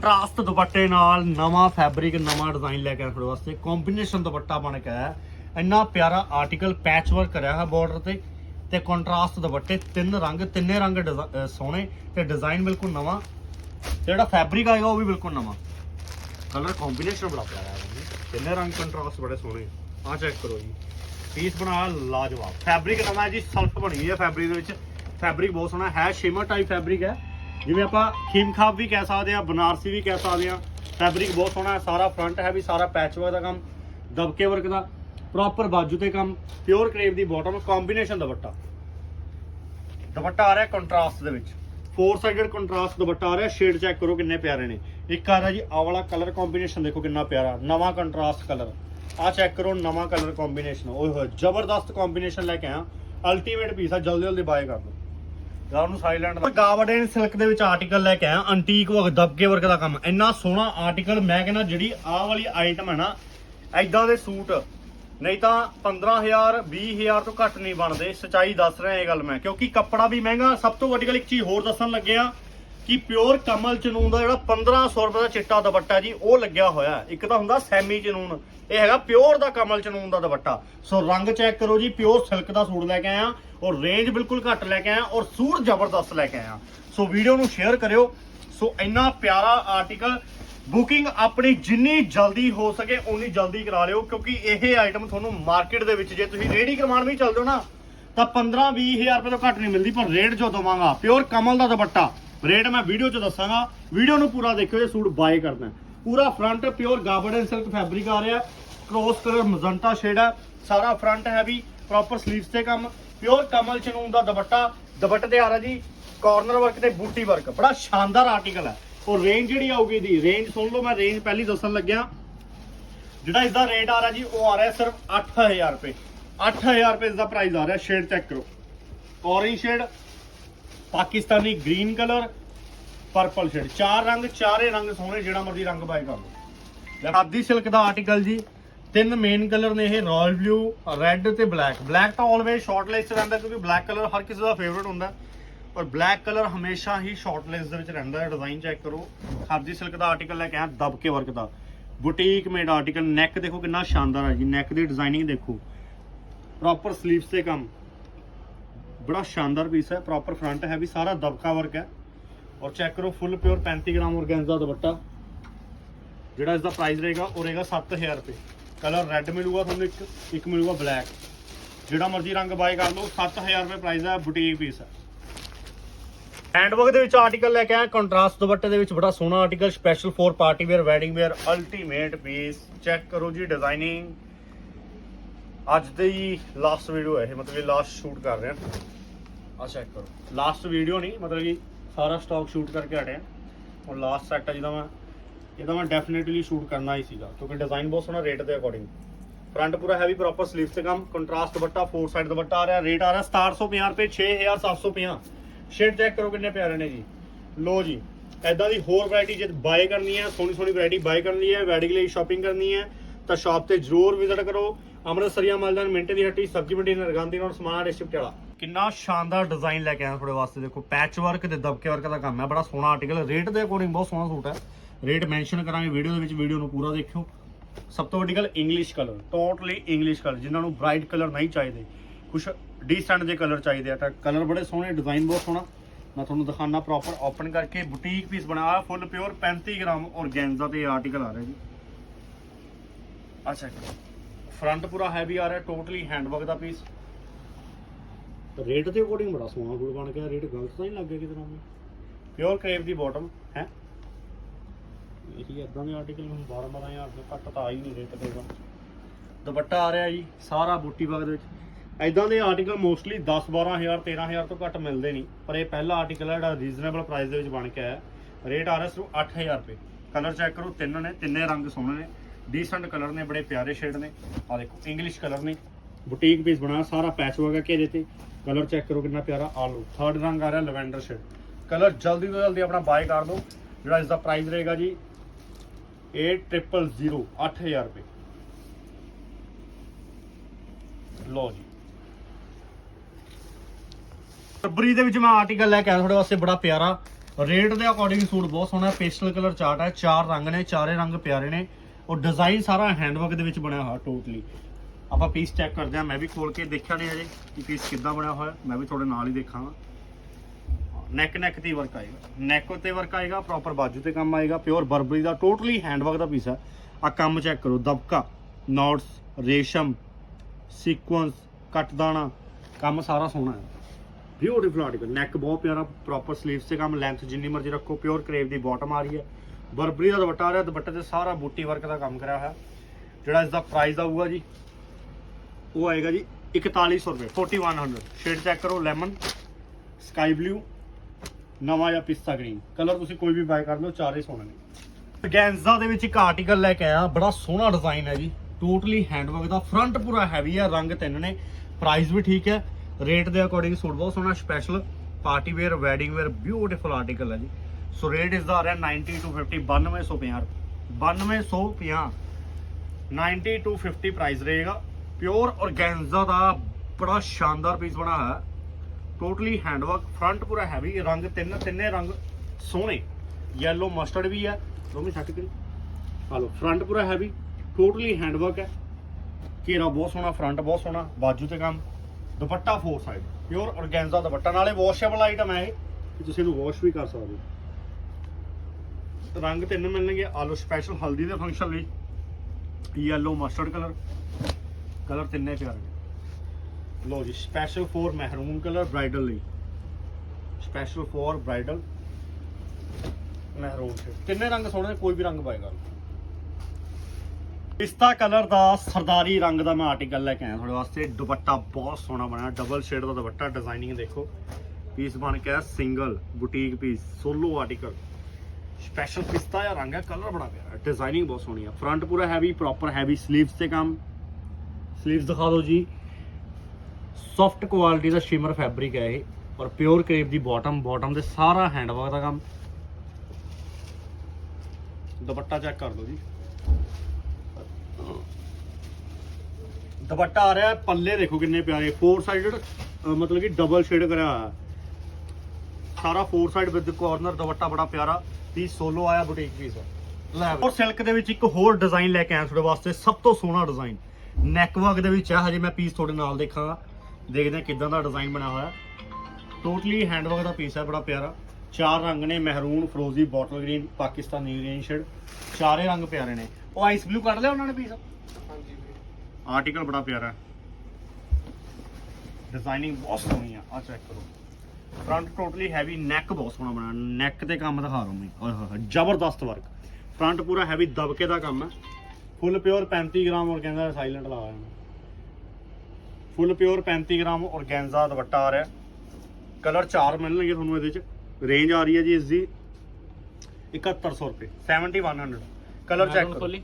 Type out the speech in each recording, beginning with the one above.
Contrast ਦੁਪੱਟੇ ਨਾਲ ਨਵਾਂ ਫੈਬਰਿਕ ਨਵਾਂ ਡਿਜ਼ਾਈਨ ਲੈ ਕੇ ਆਇਆ ਤੁਹਾਡੇ ਵਾਸਤੇ। ਕੰਬੀਨੇਸ਼ਨ ਦੁਪੱਟਾ ਬਣ ਕੇ ਆਇਆ। ਇੰਨਾ ਪਿਆਰਾ ਆਰਟੀਕਲ ਪੈਚ ਵਰਕ ਕਰਿਆ ਹੈ ਬਾਰਡਰ ਤੇ। ਤੇ ਕੰਟਰਾਸਟ ਦੁਪੱਟੇ ਤਿੰਨ ਰੰਗ, ਤਿੰਨੇ ਰੰਗ ਡਿਜ਼ਾ- ਸੋਹਣੇ ਤੇ ਡਿਜ਼ਾਈਨ ਬਿਲਕੁਲ ਨਵਾਂ। ਤੇ ਜਿਹੜਾ ਫੈਬਰਿਕ ਆਏਗਾ ਉਹ ਵੀ ਬਿਲਕੁਲ ਨਵਾਂ। ਕਲਰ ਕੰਬੀਨੇਸ਼ਨ ਬੜਾ ਪਿਆਰਾ ਹੈ ਜੀ। ਤਿੰਨੇ ਰੰਗ ਕੰਟਰਾਸਟ ਬੜੇ ਸੋਹਣੇ। ਆ ਚੈੱਕ ਕਰੋ ਜੀ। ਪੀਸ ਬਣਾ, ਲਾਜਵਾਬ। ਫੈਬਰਿਕ ਨਵਾਂ ਜੀ ਸਲਫ ਬਣੀ ਹੋਈ ਹੈ ਫੈਬਰਿਕ ਦੇ ਵਿੱਚ। ਫੈਬਰਿਕ ਬਹੁਤ ਸੋਹਣਾ ਹੈ। ਸ਼ਿਮਰ ਟਾਈਪ ਫੈਬਰਿਕ ਹੈ। ਜਿਵੇਂ ਆਪਾਂ ਖੀਮਖਾਬ ਵੀ ਕਹਿ ਸਕਦੇ ਆ ਬਨਾਰਸੀ ਵੀ ਕਹਿ ਸਕਦੇ ਆ ਫੈਬਰਿਕ ਬਹੁਤ ਸੋਹਣਾ ਹੈ, ਸਾਰਾ ਫਰੰਟ ਹੈ ਵੀ ਸਾਰਾ ਪੈਚ ਵਰਕ ਦਾ ਕੰਮ, ਦਬਕੇ ਵਰਕ ਦਾ ਪ੍ਰੋਪਰ ਬਾਜੂ ਤੇ ਕੰਮ ਪਿਓਰ ਕਰੇਵ ਦੀ ਬਾਟਮ ਕੰਬੀਨੇਸ਼ਨ ਦੁਪੱਟਾ। ਦੁਪੱਟਾ ਆ ਰਿਹਾ ਕੰਟਰਾਸਟ ਦੇ ਵਿੱਚ। ਫੋਰ ਸਾਈਡਡ ਕੰਟਰਾਸਟ ਦੁਪੱਟਾ ਆ ਰਿਹਾ ਸ਼ੇਡ ਚੈੱਕ ਕਰੋ ਕਿੰਨੇ ਪਿਆਰੇ ਨੇ। ਇੱਕ ਆ ਰਿਹਾ ਜੀ ਆ ਵਾਲਾ ਕਲਰ ਕੰਬੀਨੇਸ਼ਨ ਦੇਖੋ ਕਿੰਨਾ ਪਿਆਰਾ, ਨਵਾਂ ਕੰਟਰਾਸਟ ਕਲਰ ਆ ਚੈੱਕ ਕਰੋ, ਨਵਾਂ ਕਲਰ ਕੰਬੀਨੇਸ਼ਨ ਓਏ ਹੋਏ, ਜ਼ਬਰਦਸਤ ਕੰਬੀਨੇਸ਼ਨ ਲੈ ਕੇ ਆਇਆ। ਅਲਟੀਮੇਟ ਪੀਸ ਆ ਜਲਦੀ ਜਲਦੀ ਬਾਏ ਕਰ ਲਓ ਯਾਰ ਉਹਨੂੰ ਸਾਈਲੈਂਟ ਦਾ ਗਾਵਰਡਨ ਸਿਲਕ ਦੇ ਵਿੱਚ ਆਰਟੀਕਲ ਲੈ ਕੇ ਆਇਆ ਅੰਟੀਕ ਵਰਕ ਦਬਕੇ ਵਰਕ ਦਾ ਕੰਮ। ਇੰਨਾ ਸੋਹਣਾ ਆਰਟੀਕਲ ਮੈਂ ਕਹਿੰਦਾ ਜਿਹੜੀ ਆਹ ਵਾਲੀ ਆਈਟਮ ਹੈ ਨਾ ਐਦਾਂ ਦੇ ਸੂਟ, ਨਹੀਂ ਤਾਂ 15000 20000 ਤੋਂ ਘੱਟ ਨਹੀਂ ਬਣਦੇ। ਸਚਾਈ ਦੱਸ ਰਿਹਾ ਇਹ ਗੱਲ ਮੈਂ, ਕਿਉਂਕਿ ਕੱਪੜਾ ਵੀ ਮਹਿੰਗਾ, ਸਭ ਤੋਂ ਵੱਡੀ ਗੱਲ ਇੱਕ ਚੀਜ਼ ਹੋਰ ਦੱਸਣ ਲੱਗਿਆ ਕਿ ਪਿਓਰ ਕਮਲ ਚਨੂਨ ਦਾ ਜਿਹੜਾ 1500 ਰੁਪਏ ਦਾ ਚਿੱਟਾ ਦੁਪੱਟਾ ਜੀ, ਉਹ ਲੱਗਿਆ ਹੋਇਆ ਇੱਕ ਤਾਂ ਹੁੰਦਾ ਸੈਮੀ ਚਨੂਨ, ਇਹ ਹੈਗਾ ਪਿਓਰ ਦਾ ਕਮਲ ਚਨੂਨ ਦਾ ਦੁਪੱਟਾ। ਸੋ ਰੰਗ ਚੈੱਕ ਕਰੋ ਜੀ, ਪਿਓਰ ਸਿਲਕ ਦਾ ਸੂਟ ਲੈ ਕੇ ਆਇਆ, ਔਰ ਰੇਂਜ ਬਿਲਕੁਲ ਘੱਟ ਲੈ ਕੇ ਆਇਆ, ਔਰ ਸੂਟ ਜ਼ਬਰਦਸਤ ਲੈ ਕੇ ਆਇਆ। ਸੋ ਵੀਡੀਓ ਨੂੰ ਸ਼ੇਅਰ ਕਰਿਓ। ਸੋ ਇੰਨਾ ਪਿਆਰਾ ਆਰਟੀਕਲ ਬੁਕਿੰਗ ਆਪਣੀ ਜਿੰਨੀ ਜਲਦੀ ਹੋ ਸਕੇ ਉਨੀ ਜਲਦੀ ਕਰਾ ਲਿਓ, ਕਿਉਂਕਿ ਇਹ ਆਈਟਮ ਤੁਹਾਨੂੰ ਮਾਰਕੀਟ ਦੇ ਵਿੱਚ ਜੇ ਤੁਸੀਂ ਰੇਡੀ ਕਰਵਾਉਣ ਵੀ ਚੱਲ ਜਾਓ ਨਾ, ਤਾਂ 15 20000 ਰੁਪਏ ਤੋਂ ਘੱਟ ਨਹੀਂ ਮਿਲਦੀ, ਪਰ ਰੇਟ ਜੋ ਦਵਾਂਗਾ, ਪਿਓਰ ਕਮਲ ਦਾ ਦੁਪੱਟਾ। ਰੇਟ ਮੈਂ ਵੀਡੀਓ 'ਚ ਦੱਸਾਂਗਾ। ਵੀਡੀਓ ਨੂੰ ਪੂਰਾ ਦੇਖਿਓ ਜੇ ਸੂਟ ਬਾਏ ਕਰਨਾ ਪੂਰਾ front pure gabardine silk fabric ਆ ਰਿਹਾ ਕ੍ਰੋਸ ਕਲਰ ਮਜੰਟਾ ਸ਼ੇਡ ਹੈ। ਸਾਰਾ ਫਰੰਟ ਹੈਵੀ ਪ੍ਰੋਪਰ ਸਲੀਵਸ ਤੇ ਕੰਮ। ਪਿਓਰ ਕਮਲ ਚਨੂਨ ਦਾ ਦੁਪੱਟਾ। ਦੁਪੱਟੇ ਆ ਰਿਹਾ ਜੀ ਕਾਰਨਰ ਵਰਕ ਤੇ ਬੂਟੀ ਵਰਕ ਬੜਾ ਸ਼ਾਨਦਾਰ ਆਰਟੀਕਲ ਹੈ। ਔਰ ਰੇਂਜ ਜਿਹੜੀ ਆਊਗੀ ਦੀ ਰੇਂਜ ਸੁਣ ਲਓ, ਮੈਂ ਰੇਂਜ ਪਹਿਲੀ ਦੱਸਣ ਲੱਗਿਆ। ਜਿਹੜਾ ਇਸ ਦਾ ਰੇਟ ਆ ਰਿਹਾ ਜੀ, ਉਹ ਆ ਰਿਹਾ ਸਿਰਫ 8000 ਰੁਪਏ। 8000 ਰੁਪਏ ਇਸ ਦਾ ਪ੍ਰਾਈਸ ਆ ਰਿਹਾ ਸ਼ੇਡ ਚੈੱਕ ਕਰੋ। Orange shade Pakistani green colour purple shade ਚਾਰ ਰੰਗ, ਚਾਰੇ ਰੰਗ ਸੋਹਣੇ, ਜਿਹੜਾ ਮਰਜ਼ੀ ਰੰਗ ਬਾਈ ਕਰ ਲਓ। ਖਾਦੀ ਸਿਲਕ ਦਾ ਆਰਟੀਕਲ ਜੀ। ਤਿੰਨ ਮੇਨ ਕਲਰ ਨੇ ਇਹ ਰਾਇਲ ਬਲੂ ਰੈੱਡ ਤੇ ਬਲੈਕ ਬਲੈਕ ਤਾਂ ਆਲਵੇਜ਼ ਸ਼ਾਰਟ ਲਿਸਟ ਰਹਿੰਦਾ ਕਿਉਂਕਿ ਬਲੈਕ ਕਲਰ ਹਰ ਕਿਸੇ ਦਾ ਫੇਵਰਿਟ ਹੁੰਦਾ। ਪਰ ਬਲੈਕ ਕਲਰ ਹਮੇਸ਼ਾ ਹੀ ਸ਼ਾਰਟ ਲਿਸਟ ਦੇ ਵਿੱਚ ਰਹਿੰਦਾ ਹੈ। ਡਿਜ਼ਾਈਨ ਚੈੱਕ ਕਰੋ। ਖਾਦੀ ਸਿਲਕ ਦਾ ਆਰਟੀਕਲ ਲੈ ਕੇ ਆਇਆ, ਦਬਕੇ ਵਰਕ ਦਾ। ਬੁਟੀਕ ਮੇਡ ਆਰਟੀਕਲ ਨੈਕ ਦੇਖੋ ਕਿੰਨਾ ਸ਼ਾਨਦਾਰ ਹੈ ਜੀ। ਨੈਕ ਦੀ ਡਿਜ਼ਾਈਨਿੰਗ ਦੇਖੋ। ਪ੍ਰੋਪਰ ਸਲੀਵਸ ਤੇ ਕੰਮ। ਬੜਾ ਸ਼ਾਨਦਾਰ ਪੀਸ ਹੈ ਪ੍ਰੋਪਰ ਫਰੰਟ ਹੈ ਵੀ, ਸਾਰਾ ਦਬਕਾ ਵਰਕ ਹੈ। ਔਰ ਚੈੱਕ ਕਰੋ full pure 35 gram organza dupatta. ਜਿਹੜਾ ਇਸ ਦਾ ਪ੍ਰਾਈਸ ਰਹੇਗਾ, ਉਹ ਰਹੇਗਾ 7000 ਰੁਪਏ। ਕਲਰ ਰੈੱਡ ਮਿਲੂਗਾ ਤੁਹਾਨੂੰ ਇੱਕ ਇੱਕ ਮਿਲੂਗਾ ਬਲੈਕ ਜਿਹੜਾ ਮਰਜ਼ੀ ਰੰਗ ਬਾਏ ਕਰ ਲਓ 7000 ਰੁਪਏ ਪ੍ਰਾਈਸ ਹੈ ਬੁਟੀਕ ਪੀਸ ਹੈ। ਹੈਂਡਵਰਕ ਦੇ ਵਿੱਚ ਆਰਟੀਕਲ ਲੈ ਕੇ ਆਇਆ ਕੰਟਰਾਸਟ ਦੁਪੱਟੇ ਦੇ ਵਿੱਚ ਬੜਾ ਸੋਹਣਾ article special for party wear wedding wear ultimate piece check ਕਰੋ ਜੀ ਡਿਜ਼ਾਈਨਿੰਗ ਅੱਜ ਦੀ ਲਾਸਟ ਵੀਡੀਓ ਹੈ ਇਹ ਮਤਲਬ ਕਿ ਲਾਸਟ ਸ਼ੂਟ ਕਰ ਰਹੇ ਹਾਂ ਆ ਚੈੱਕ ਕਰੋ। ਲਾਸਟ ਵੀਡੀਓ ਨਹੀਂ ਮਤਲਬ ਕਿ ਸਾਰਾ ਸਟਾਕ ਸ਼ੂਟ ਕਰਕੇ ਹਟੇ ਹਾਂ ਹੁਣ ਲਾਸਟ ਸੈੱਟ ਹੈ ਜਿਹਦਾ ਮੈਂ ਇਹਦਾ ਮੈਂ ਡੈਫੀਨਿਟਲੀ ਸ਼ੂਟ ਕਰਨਾ ਹੀ ਸੀਗਾ ਕਿਉਂਕਿ ਡਿਜ਼ਾਈਨ ਬਹੁਤ ਸੋਹਣਾ ਰੇਟ ਦੇ ਅਕੋਰਡਿੰਗ ਫਰੰਟ ਪੂਰਾ ਹੈਵੀ ਪ੍ਰੋਪਰ ਸਲੀਵਸ ਤੇ ਕੰਮ contrast dupatta four side dupatta ਆ ਰਿਹਾ ਰੇਟ ਆ ਰਿਹਾ 750 ਰੁਪਏ 6750 ਸ਼ੇਡ ਚੈੱਕ ਕਰੋ ਕਿੰਨੇ ਪਿਆਰੇ ਨੇ ਜੀ। ਲੋ ਜੀ ਐਦਾਂ ਦੀ ਹੋਰ ਵੈਰਾਈਟੀ ਜੇ ਬਾਏ ਕਰਨੀ ਹੈ ਸੋਹਣੀ ਸੋਹਣੀ ਵੈਰਾਈਟੀ ਬਾਏ ਕਰਨੀ ਹੈ ਵੈਡਿੰਗ ਲਈ ਸ਼ਾਪਿੰਗ ਕਰਨੀ ਹੈ ਤਾਂ ਸ਼ਾਪ ਤੇ ਜ਼ਰੂਰ ਵਿਜ਼ਿਟ ਕਰੋ। ਅੰਮ੍ਰਿਤਸਰੀਆ ਮਲਦਾਨ ਮਿੰਟੇ ਦੀ ਹੱਟੀ, ਸਬਜ਼ੀ ਮੰਡੀ ਨਰਗਾਂਦੀ ਰੋਡ ਸਮਾਣਾ ਡਿਸਟ੍ਰਿਕਟ ਵਾਲਾ ਕਿੰਨਾ ਸ਼ਾਨਦਾਰ ਡਿਜ਼ਾਈਨ ਲੈ ਕੇ ਆਇਆ ਤੁਹਾਡੇ ਵਾਸਤੇ, ਦੇਖੋ ਪੈਚ ਵਰਕ ਤੇ ਦਬਕੇ ਵਰਕ ਦਾ ਕੰਮ ਹੈ, ਬੜਾ ਸੋਹਣਾ ਆਰਟੀਕਲ ਰੇਟ ਦੇ ਅਕੋਰਡਿੰਗ ਬਹੁਤ ਸੋਹਣਾ ਸੂਟ ਹੈ। ਰੇਟ ਮੈਂਸ਼ਨ ਕਰਾਂਗੇ ਵੀਡੀਓ ਦੇ ਵਿੱਚ ਵੀਡੀਓ ਨੂੰ ਪੂਰਾ ਦੇਖਿਓ। ਸਭ ਤੋਂ ਵੱਡੀ ਗੱਲ English colour totally English colour ਜਿਨ੍ਹਾਂ ਨੂੰ ਬ੍ਰਾਈਟ ਕਲਰ ਨਹੀਂ ਚਾਹੀਦੇ। ਕੁਝ ਡੀਸੈਂਟ ਦੇ ਕਲਰ ਚਾਹੀਦੇ ਆ, ਤਾਂ ਕਲਰ ਬੜੇ ਸੋਹਣੇ ਡਿਜ਼ਾਈਨ ਬਹੁਤ ਸੋਹਣਾ। ਮੈਂ ਤੁਹਾਨੂੰ ਦਿਖਾਣਾ ਪ੍ਰੋਪਰ ਓਪਨ ਕਰਕੇ ਬੁਟੀਕ ਪੀਸ ਬਣਾਇਆ ਫੁੱਲ ਪਿਓਰ 35 ਗ੍ਰਾਮ ਔਰਗੈਂਜ਼ਾ ਤੇ ਆਰਟੀਕਲ ਆ ਰਿਹਾ ਜੀ। ਅੱਛਾ ਫਰੰਟ ਪੂਰਾ ਹੈਵੀ ਆ ਰਿਹਾ ਟੋਟਲੀ ਹੈਂਡਵਰਕ ਦਾ ਪੀਸ ਰੇਟ ਦੇ ਅਕੋਰਡਿੰਗ ਬੜਾ ਸੋਹਣਾ ਫੁੱਲ ਬਣ ਗਿਆ ਰੇਟ ਗਲਤ ਤਾਂ ਨਹੀਂ ਲੱਗ ਗਿਆ ਕਿਤੇ ਨੂੰ ਪਿਓਰ ਕਰੇਵ ਦੀ ਬਾਟਮ ਹੈ? ਇਹੀ ਇਦਾਂ ਦੇ ਆਰਟੀਕਲ ਨੂੰ 12 12000 ਤੋਂ ਘੱਟ ਤਾਂ ਆ ਹੀ ਨਹੀਂ ਰੇਟ ਦੇਗਾ ਦੁਪੱਟਾ ਆ ਰਿਹਾ ਜੀ ਸਾਰਾ ਬੂਟੀ ਵਰਕ ਦੇ ਵਿੱਚ। ਇਦਾਂ ਦੇ ਆਰਟੀਕਲ ਮੋਸਟਲੀ 10 12000 13000 ਤੋਂ ਘੱਟ ਮਿਲਦੇ ਨਹੀਂ। ਪਰ ਇਹ ਪਹਿਲਾ ਆਰਟੀਕਲ ਹੈ ਜਿਹੜਾ ਰੀਜ਼ਨੇਬਲ ਪ੍ਰਾਈਸ ਦੇ ਵਿੱਚ ਬਣ ਕੇ ਆਇਆ। ਰੇਟ ਆ ਰਿਹਾ ਸਿਰਫ 8000 ਰੁਪਏ। ਕਲਰ ਚੈੱਕ ਕਰੋ ਤਿੰਨ ਨੇ ਤਿੰਨੇ ਰੰਗ ਸੋਹਣੇ ਨੇ। ਡੀਸੈਂਟ ਕਲਰ ਨੇ, ਬੜੇ ਪਿਆਰੇ ਸ਼ੇਡ ਨੇ। ਆ ਦੇਖੋ ਇੰਗਲਿਸ਼ ਕਲਰ ਨੇ। ਬੁਟੀਕ ਪੀਸ ਬਣਾਇਆ, ਸਾਰਾ ਪੈਚ ਵਰਕ ਘੇਰੇ ਤੇ। ਕਲਰ ਚੈੱਕ ਕਰੋ ਕਿੰਨਾ ਪਿਆਰਾ ਆਲੂ ਥਰਡ ਰੰਗ ਆ ਰਿਹਾ ਲਵੈਂਡਰ ਸ਼ੇਡ ਕਲਰ ਜਲਦੀ ਤੋਂ ਜਲਦੀ ਆਪਣਾ ਬਾਏ ਕਰ ਲਓ, ਜਿਹੜਾ ਇਸ ਦਾ ਪ੍ਰਾਈਸ ਰਹੇਗਾ ਜੀ 8000 8000 ਰੁਪਏ। ਲਓ ਜੀ। ਫਰਵਰੀ ਦੇ ਵਿੱਚ ਮੈਂ ਆਰਟੀਕਲ ਲੈ ਕੇ ਆਇਆ, ਤੁਹਾਡੇ ਵਾਸਤੇ ਬੜਾ ਪਿਆਰਾ। ਰੇਟ ਦੇ ਅਕੋਰਡਿੰਗ ਸੂਟ ਬਹੁਤ ਸੋਹਣਾ ਪੇਸਟਲ ਕਲਰ ਚਾਰਟ ਹੈ, ਚਾਰ ਰੰਗ ਨੇ, ਚਾਰੇ ਰੰਗ ਪਿਆਰੇ ਨੇ। ਉਹ ਡਿਜ਼ਾਈਨ ਸਾਰਾ ਹੈਂਡਵਰਕ ਦੇ ਵਿੱਚ ਬਣਿਆ ਹੋਇਆ ਟੋਟਲੀ ਆਪਾਂ ਪੀਸ ਚੈੱਕ ਕਰਦੇ ਹਾਂ, ਮੈਂ ਵੀ ਖੋਲ ਕੇ ਦੇਖਿਆ ਨਹੀਂ ਅਜੇ ਕਿ ਪੀਸ ਕਿੱਦਾਂ ਬਣਿਆ ਹੋਇਆ, ਮੈਂ ਵੀ ਤੁਹਾਡੇ ਨਾਲ ਹੀ ਦੇਖਾਂਗਾ। ਨੈਕ ਨੈਕ ਤੇ ਵਰਕ ਆਏਗਾ। ਨੈਕ ਤੇ ਵਰਕ ਆਏਗਾ ਪ੍ਰੋਪਰ ਬਾਜੂ ਤੇ ਕੰਮ ਆਏਗਾ ਪਿਓਰ ਬਰਬਰੀ ਦਾ ਟੋਟਲੀ ਹੈਂਡਵਰਕ ਦਾ ਪੀਸ ਹੈ ਆ ਕੰਮ ਚੈੱਕ ਕਰੋ, ਦਬਕਾ ਨੋਟਸ ਰੇਸ਼ਮ ਸੀਕੁਐਂਸ ਕੱਟ ਦਾਣਾ ਕੰਮ ਸਾਰਾ ਸੋਹਣਾ ਹੈ। ਬਿਊਟੀਫੁਲ ਆਰਟੀਕਲ ਨੈਕ ਬਹੁਤ ਪਿਆਰਾ ਪ੍ਰੋਪਰ ਸਲੀਵਸ ਤੇ ਕੰਮ ਲੈਂਥ ਜਿੰਨੀ ਮਰਜ਼ੀ ਰੱਖੋ ਪਿਓਰ ਕਰੇਵ ਦੀ ਬਾਟਮ ਆ ਰਹੀ ਹੈ। ਬਰਬਰੀ ਦਾ ਦੁਪੱਟਾ ਆ ਰਿਹਾ, ਦੁਪੱਟੇ ਤੇ ਸਾਰਾ ਬੂਟੀ ਵਰਕ ਦਾ ਕੰਮ ਕਰਿਆ ਹੋਇਆ। ਜਿਹੜਾ ਇਸ ਦਾ ਪ੍ਰਾਈਸ ਆਊਗਾ ਜੀ, ਉਹ ਆਏਗਾ ਜੀ 4100 ਰੁਪਏ 4100 ਸ਼ੇਡ ਚੈੱਕ ਕਰੋ ਲੈਮਨ ਸਕਾਈ ਬਲੂ ਨਵਾਂ ਜਾਂ ਪਿਸਤਾ ਗ੍ਰੀਨ ਕਲਰ ਤੁਸੀਂ ਕੋਈ ਵੀ ਬਾਏ ਕਰ ਲਓ ਚਾਰੇ ਸੋਹਣੇ ਨੇ। ਗੈਂਜ਼ਾ ਦੇ ਵਿੱਚ ਇੱਕ ਆਰਟੀਕਲ ਲੈ ਕੇ ਆਇਆ, ਬੜਾ ਸੋਹਣਾ ਡਿਜ਼ਾਈਨ ਹੈ ਜੀ। ਟੋਟਲੀ ਹੈਂਡਵਰਕ ਦਾ ਫਰੰਟ ਪੂਰਾ ਹੈਵੀ ਹੈ ਰੰਗ ਤਿੰਨ ਨੇ। ਪ੍ਰਾਈਸ ਵੀ ਠੀਕ ਹੈ ਰੇਟ ਦੇ ਅਕੋਰਡਿੰਗ ਸੂਟ ਬਹੁਤ ਸੋਹਣਾ special party wear wedding wear beautiful article ਹੈ ਜੀ। ਸੋ ਰੇਟ ਇਸ ਦਾ ਆ ਰਿਹਾ 90 ਟੂ 50 9250 9250 90 ਟੂ 50 ਪ੍ਰਾਈਸ ਰਹੇਗਾ। ਪਿਓਰ ਔਰਗੈਂਜ਼ਾ ਦਾ ਬੜਾ ਸ਼ਾਨਦਾਰ ਪੀਸ ਬਣਾ ਹੈ ਟੋਟਲੀ ਹੈਂਡਵਰਕ ਫਰੰਟ ਪੂਰਾ ਹੈਵੀ ਰੰਗ ਤਿੰਨ, ਤਿੰਨੇ ਰੰਗ ਸੋਹਣੇ। ਯੈਲੋ ਮਸਟਰਡ ਵੀ ਹੈ। ਦੋਵੇਂ ਛੱਟ ਕੇ ਹਾਲੋ ਫਰੰਟ ਪੂਰਾ ਹੈਵੀ ਟੋਟਲੀ ਹੈਂਡਵਰਕ ਹੈ। ਘੇਰਾ ਬਹੁਤ ਸੋਹਣਾ ਫਰੰਟ ਬਹੁਤ ਸੋਹਣਾ, ਬਾਜੂ ਤੇ ਕੰਮ। Dupatta four side pure organza dupatta. ਨਾਲੇ ਵਾਸ਼ੇਬਲ ਆਈਟਮ ਹੈ ਇਹ ਤੁਸੀਂ ਇਹਨੂੰ ਵਾਸ਼ ਵੀ ਕਰ ਸਕਦੇ ਹੋ। ਰੰਗ ਤਿੰਨ ਮਿਲਣਗੇ ਆਲੂ ਸਪੈਸ਼ਲ ਹਲਦੀ ਦੇ ਫੰਕਸ਼ਨ ਲਈ ਯੈਲੋ ਮਸਟਰਡ ਕਲਰ ਕਲਰ ਤਿੰਨੇ ਪਿਆਰੇ ਨੇ। ਲੋ ਜੀ ਸਪੈਸ਼ਲ ਫੋਰ ਮਹਿਰੂਨ ਕਲਰ ਬ੍ਰਾਈਡਲ ਲਈ। ਸਪੈਸ਼ਲ ਫੋਰ ਬ੍ਰਾਈਡਲ ਮਹਿਰੂਨ ਸ਼ੇਡ ਤਿੰਨੇ ਰੰਗ ਸੋਹਣੇ ਨੇ, ਕੋਈ ਵੀ ਰੰਗ ਪਾਏਗਾ। ਪਿਸਤਾ ਕਲਰ ਦਾ ਸਰਦਾਰੀ ਰੰਗ ਦਾ ਮੈਂ ਆਰਟੀਕਲ ਲੈ ਕੇ ਆਇਆ ਤੁਹਾਡੇ ਵਾਸਤੇ। ਦੁਪੱਟਾ ਬਹੁਤ ਸੋਹਣਾ ਬਣਿਆ ਡਬਲ ਸ਼ੇਡ ਦਾ ਦੁਪੱਟਾ ਡਿਜ਼ਾਈਨਿੰਗ ਦੇਖੋ। ਪੀਸ ਬਣ ਕੇ single boutique piece solo article special ਪਿਸਤਾ ਜਾਂ ਰੰਗ ਹੈ ਕਲਰ ਬੜਾ ਪਿਆਰਾ। ਡਿਜ਼ਾਈਨਿੰਗ ਬਹੁਤ ਸੋਹਣੀ ਹੈ ਫਰੰਟ ਪੂਰਾ ਹੈਵੀ ਪ੍ਰੋਪਰ ਹੈਵੀ ਸਲੀਵਸ ਤੇ ਕੰਮ। ਸਲੀਵਸ ਦਿਖਾ ਦਿਓ ਜੀ। ਸੌਫਟ ਕੁਆਲਿਟੀ ਦਾ ਸ਼ਿਮਰ ਫੈਬਰਿਕ ਹੈ ਇਹ ਔਰ ਪਿਓਰ ਕਰੇਪ ਦੀ ਬਾਟਮ ਬਾਟਮ ਤੇ ਸਾਰਾ ਹੈਂਡਵਰਕ ਦਾ ਕੰਮ। ਦੁਪੱਟਾ ਚੈੱਕ ਕਰ ਲਓ ਜੀ। ਦੁਪੱਟਾ ਆ ਰਿਹਾ ਪੱਲੇ ਦੇਖੋ ਕਿੰਨੇ ਪਿਆਰੇ। ਫੋਰ ਸਾਈਡਡ ਮਤਲਬ ਕਿ ਡਬਲ ਸ਼ੇਡ ਕਰਿਆ ਹੋਇਆ। ਹੈ। ਸਾਰਾ four side with corner dupatta ਬੜਾ ਪਿਆਰਾ। ਪੀਸ ਸੋਲੋ ਆਇਆ ਬੁਟੀਕ ਪੀਸ ਲੈ ਔਰ ਸਿਲਕ ਦੇ ਵਿੱਚ ਇੱਕ ਹੋਰ ਡਿਜ਼ਾਈਨ ਲੈ ਕੇ ਆਇਆ ਤੁਹਾਡੇ ਵਾਸਤੇ ਸਭ ਤੋਂ ਸੋਹਣਾ ਡਿਜ਼ਾਈਨ ਨੈਕ ਵਰਕ ਦੇ ਵਿੱਚ ਹੈ ਹਜੇ ਮੈਂ ਪੀਸ ਤੁਹਾਡੇ ਨਾਲ ਦੇਖਾਂਗਾ ਦੇਖਦੇ ਹਾਂ ਕਿਦਾਂ ਦਾ ਡਿਜ਼ਾਈਨ ਬਣਿਆ ਹੋਇਆ। ਟੋਟਲੀ ਹੈਂਡਵਰਕ ਦਾ ਪੀਸ ਹੈ ਬੜਾ ਪਿਆਰਾ। ਚਾਰ ਰੰਗ ਨੇ ਮਹਿਰੂਨ ਫਰੋਜ਼ੀ bottle green Pakistani green shade ਚਾਰੇ ਰੰਗ ਪਿਆਰੇ ਨੇ। ਉਹ ਆਈਸ ਬਲੂ ਕੱਢ ਲਿਆ ਉਹਨਾਂ ਨੇ ਪੀਸ ਆਰਟੀਕਲ ਬੜਾ ਪਿਆਰਾ। ਡਿਜ਼ਾਈਨਿੰਗ ਬਹੁਤ ਸੋਹਣੀ ਆ। ਆ ਚੈੱਕ ਕਰੋ। ਫਰੰਟ ਟੋਟਲੀ ਹੈਵੀ ਨੈਕ ਬਹੁਤ ਸੋਹਣਾ ਬਣਾਇਆ ਨੈਕ ਤੇ ਕੰਮ ਦਿਖਾ ਰਹਾ ਮੈਂ। ਓਏ ਹੋਏ ਜ਼ਬਰਦਸਤ ਵਰਕ ਫਰੰਟ ਪੂਰਾ ਹੈਵੀ ਦਬਕੇ ਦਾ ਕੰਮ ਹੈ। Full pure 35 gram organza silent ਲਾਇਆ ਮੈਂ। Full pure 35 gram organza dupatta ਆ ਰਿਹਾ। ਕਲਰ ਚਾਰ ਮਿਲਣਗੇ ਤੁਹਾਨੂੰ ਇਹਦੇ ਚ। ਰੇਂਜ ਆ ਰਹੀ ਹੈ ਜੀ ਇਸ ਦੀ 7100 ਰੁਪਏ 7100 ਕਲਰ ਚੈੱਕ ਕਰੋ। ਖੋਲੀ।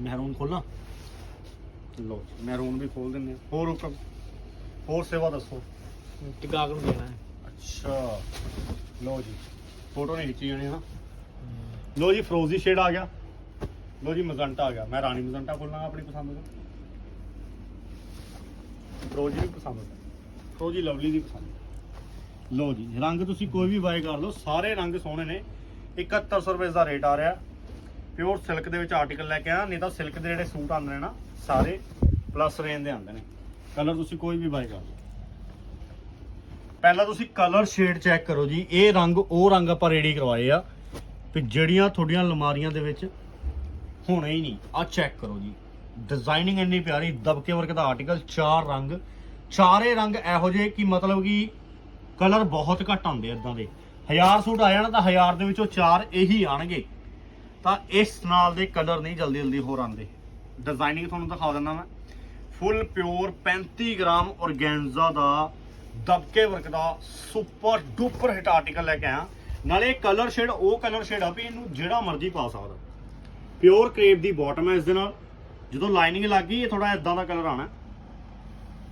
ਮਹਿਰੂਨ ਖੋਲਣਾ ਲੋ ਮਹਿਰੂਨ ਵੀ ਖੋਲ ਦਿੰਦੇ ਹੋਰ ਹੁਕਮ ਹੋਰ ਸੇਵਾ ਦੱਸੋ। ਟਿਕਾਕ ਨੂੰ ਦੇਣਾ ਹੈ। ਅੱਛਾ। ਲੋ ਜੀ ਫੋਟੋ ਨਹੀਂ ਖਿੱਚੀ ਜਾਣੀ ਨਾ ਲੋ ਜੀ ਫਰੋਜ਼ੀ ਸ਼ੇਡ ਆ ਗਿਆ। ਲੋ ਜੀ ਮਜ਼ੰਟਾ ਆ ਗਿਆ। ਮੈਂ ਰਾਣੀ ਮਜ਼ੰਟਾ ਖੋਲਣਾ ਆਪਣੀ ਪਸੰਦ ਦਾ ਫਰੋਜ਼ੀ ਵੀ ਪਸੰਦ ਹੈ ਫਰੋਜ਼ੀ ਲਵਲੀ ਦੀ ਪਸੰਦ ਲੋ ਜੀ ਰੰਗ ਤੁਸੀਂ ਕੋਈ ਵੀ ਬਾਏ ਕਰ ਲਓ ਸਾਰੇ ਰੰਗ ਸੋਹਣੇ ਨੇ। 7100 ਰੁਪਏ ਦਾ ਰੇਟ ਆ ਰਿਹਾ। ਪਿਓਰ ਸਿਲਕ ਦੇ ਵਿੱਚ ਆਰਟੀਕਲ ਲੈ ਕੇ ਆਇਆ ਨਹੀਂ ਤਾਂ ਸਿਲਕ ਦੇ ਜਿਹੜੇ ਸੂਟ ਆਉਂਦੇ ਨੇ ਨਾ ਸਾਰੇ ਪਲੱਸ ਰੇਂਜ ਦੇ ਆਉਂਦੇ ਨੇ। ਕਲਰ ਤੁਸੀਂ ਕੋਈ ਵੀ ਬਾਏ ਕਰ ਲਓ। ਪਹਿਲਾਂ ਤੁਸੀਂ ਕਲਰ ਸ਼ੇਡ ਚੈੱਕ ਕਰੋ ਜੀ। ਇਹ ਰੰਗ, ਉਹ ਰੰਗ ਆਪਾਂ ਰੈਡੀ ਕਰਵਾਏ ਆ। ਵੀ ਜਿਹੜੀਆਂ ਤੁਹਾਡੀਆਂ ਅਲਮਾਰੀਆਂ ਦੇ ਵਿੱਚ ਹੋਣੇ ਹੀ ਨਹੀਂ ਆ ਚੈੱਕ ਕਰੋ ਜੀ। ਡਿਜ਼ਾਈਨਿੰਗ ਇੰਨੀ ਪਿਆਰੀ, ਦਬਕੇ ਵਰਗ ਦਾ ਆਰਟੀਕਲ ਚਾਰ ਰੰਗ। ਚਾਰੇ ਰੰਗ ਇਹੋ ਜਿਹੇ ਕਿ ਮਤਲਬ ਕਿ ਕਲਰ ਬਹੁਤ ਘੱਟ ਆਉਂਦੇ ਇਦਾਂ ਦੇ। ਹਜ਼ਾਰ ਸੂਟ ਆ ਜਾਣਾ ਤਾਂ ਹਜ਼ਾਰ ਦੇ ਵਿੱਚੋਂ ਚਾਰ ਇਹੀ ਆਣਗੇ। ਤਾਂ ਇਸ ਨਾਲ ਦੇ ਕਲਰ ਨਹੀਂ ਜਲਦੀ ਜਲਦੀ ਹੋਰ ਆਉਂਦੇ। ਡਿਜ਼ਾਈਨਿੰਗ ਤੁਹਾਨੂੰ ਦਿਖਾ ਦਿੰਦਾ ਮੈਂ। ਫੁੱਲ ਪਿਓਰ 35 ਗ੍ਰਾਮ ਔਰਗੈਂਜ਼ਾ ਦਾ ਦਬਕੇ ਵਰਕ ਦਾ ਸੁਪਰ ਡੂਪਰ ਹਿੱਟ ਆਰਟੀਕਲ ਲੈ ਕੇ ਆਇਆ। ਨਾਲੇ ਕਲਰ ਸ਼ੇਡ ਉਹ ਕਲਰ ਸ਼ੇਡ ਆ ਵੀ ਇਹਨੂੰ ਜਿਹੜਾ ਮਰਜ਼ੀ ਪਾ ਸਕਦਾ। ਪਿਓਰ ਕਰੇਪ ਦੀ ਬਾਟਮ ਹੈ ਇਸ ਦੇ ਨਾਲ। ਜਦੋਂ ਲਾਈਨਿੰਗ ਲੱਗ ਗਈ, ਇਹ ਥੋੜਾ ਇਦਾਂ ਦਾ ਕਲਰ ਆਣਾ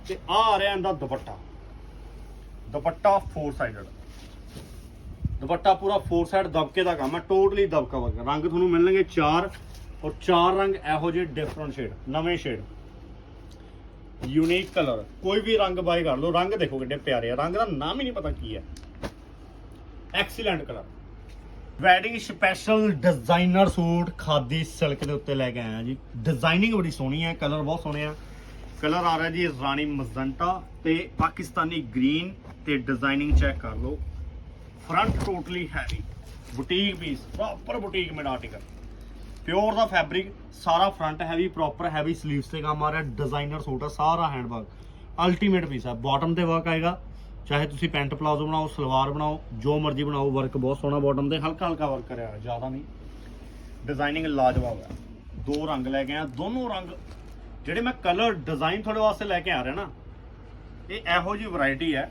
ਤੇ ਆ ਆ ਰਿਹਾ ਇਹਦਾ ਦੁਪੱਟਾ। ਦੁਪੱਟਾ ਫੋਰ ਸਾਈਡਡ ਦੁਪੱਟਾ ਪੂਰਾ ਫੋਰ ਸਾਈਡ ਦਬਕੇ ਦਾ ਕੰਮ ਹੈ ਟੋਟਲੀ ਦਬਕਾ ਵਰਗਾ ਰੰਗ ਤੁਹਾਨੂੰ ਮਿਲਣਗੇ ਚਾਰ। ਔਰ ਚਾਰ ਰੰਗ ਇਹੋ ਜਿਹੇ ਡਿਫਰੈਂਟ ਸ਼ੇਡ ਨਵੇਂ ਸ਼ੇਡ ਯੂਨੀਕ ਕਲਰ ਕੋਈ ਵੀ ਰੰਗ ਬਾਏ ਕਰ ਲਓ, ਰੰਗ ਦੇਖੋ ਕਿੰਨੇ ਪਿਆਰੇ ਆ। ਰੰਗ ਦਾ ਨਾਮ ਹੀ ਨਹੀਂ ਪਤਾ ਕੀ ਹੈ। Excellent colour wedding special designer suit khadi silk ਦੇ ਉੱਤੇ ਲੈ ਕੇ ਆਇਆ ਜੀ। ਡਿਜ਼ਾਈਨਿੰਗ ਬੜੀ ਸੋਹਣੀ ਹੈ ਕਲਰ ਬਹੁਤ ਸੋਹਣੇ ਆ। ਕਲਰ ਆ ਰਿਹਾ ਜੀ ਰਾਣੀ ਮਜ਼ੰਟਾ ਤੇ ਪਾਕਿਸਤਾਨੀ ਗ੍ਰੀਨ ਤੇ ਡਿਜ਼ਾਈਨਿੰਗ ਚੈੱਕ ਕਰ ਲਓ। Front totally heavy boutique piece proper boutique made article pure ਦਾ ਫੈਬਰਿਕ ਸਾਰਾ front heavy proper heavy sleeves ਤੇ ਕੰਮ ਆ ਰਿਹਾ ਡਿਜ਼ਾਈਨਰ ਸੂਟ ਆ, ਸਾਰਾ ਹੈਂਡ ਅਲਟੀਮੇਟ ਪੀਸ ਆ ਬਾਟਮ ਤੇ ਵਰਕ ਆਏਗਾ। ਚਾਹੇ ਤੁਸੀਂ ਪੈਂਟ ਪਲਾਜ਼ੋ ਬਣਾਓ, ਸਲਵਾਰ ਬਣਾਓ, ਜੋ ਮਰਜ਼ੀ ਬਣਾਓ ਵਰਕ ਬਹੁਤ ਸੋਹਣਾ ਬਾਟਮ ਤੇ ਹਲਕਾ ਹਲਕਾ ਵਰਕ ਕਰਿਆ ਹੋਇਆ, ਜ਼ਿਆਦਾ ਨਹੀਂ। ਡਿਜ਼ਾਈਨਿੰਗ ਲਾਜਵਾਬ ਹੈ ਦੋ ਰੰਗ ਲੈ ਕੇ ਆਇਆ, ਦੋਨੋਂ ਰੰਗ, ਜਿਹੜੇ ਮੈਂ ਕਲਰ ਡਿਜ਼ਾਈਨ ਤੁਹਾਡੇ ਵਾਸਤੇ ਲੈ ਕੇ ਆ ਰਿਹਾ ਨਾ, ਇਹ ਇਹੋ ਜੀ ਵੈਰਾਈਟੀ ਹੈ